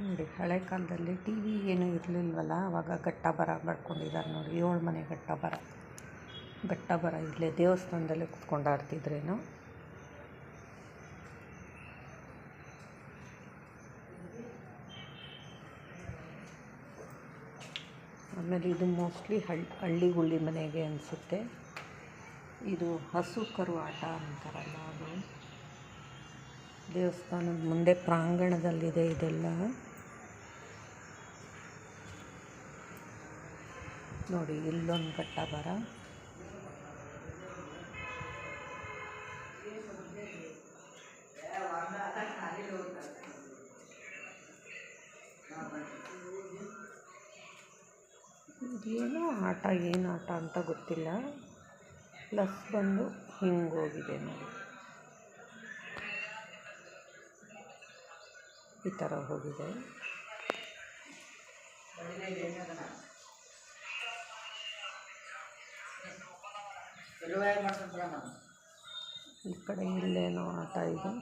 ನೋಡಿ, ಹಳೆ ಕಾಲದಲ್ಲಿ ಟಿ ವಿ ಏನೂ ಇರಲಿಲ್ವಲ್ಲ ಆವಾಗ ಘಟ್ಟ ಬರ ಮಾಡ್ಕೊಂಡಿದ್ದಾರೆ ನೋಡಿ, ಏಳು ಮನೆ ಘಟ್ಟ ಬರ. ಘಟ್ಟ ಬರ ಇಲ್ಲೇ ದೇವಸ್ಥಾನದಲ್ಲೇ ಕುತ್ಕೊಂಡು ಆಡ್ತಿದ್ರೇನೋ? ಆಮೇಲೆ ಇದು ಮೋಸ್ಟ್ಲಿ ಹಳ್ಳಿ ಹಳ್ಳಿಗುಳ್ಳಿ ಮನೆಗೆ ಅನಿಸುತ್ತೆ. ಇದು ಹಸು ಕರು ಆಟ ಅಂತಾರಲ್ಲ ಅದು. ದೇವಸ್ಥಾನದ ಮುಂದೆ ಪ್ರಾಂಗಣದಲ್ಲಿದೆ ಇದೆಲ್ಲ. ನೋಡಿ ಇಲ್ಲೊಂದು ಕಟ್ಟ ಬರ ಇದೇನೋ ಆಟ, ಏನು ಆಟ ಅಂತ ಗೊತ್ತಿಲ್ಲ. ಪ್ಲಸ್ ಬಂದು ಹಿಂಗೆ ಹೋಗಿದೆ ನೋಡಿ. ಈ ಥರ ಹೋಗಿದೆ. ಈ ಕಡೆ ಇಲ್ಲೇನೋ ಆಟ ಇದೆ.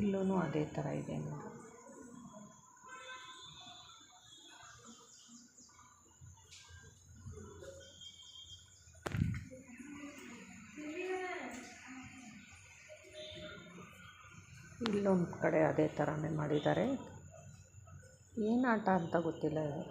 ಇಲ್ಲೂ ಅದೇ ಥರ ಇದೆ ನೋಡಿ ಇಲ್ಲೊಂದು ಕಡೆ ಅದೇ ಥರನೇ ಮಾಡಿದ್ದಾರೆ. ಏನು ಆಟ ಅಂತ ಗೊತ್ತಿಲ್ಲ. ಇದು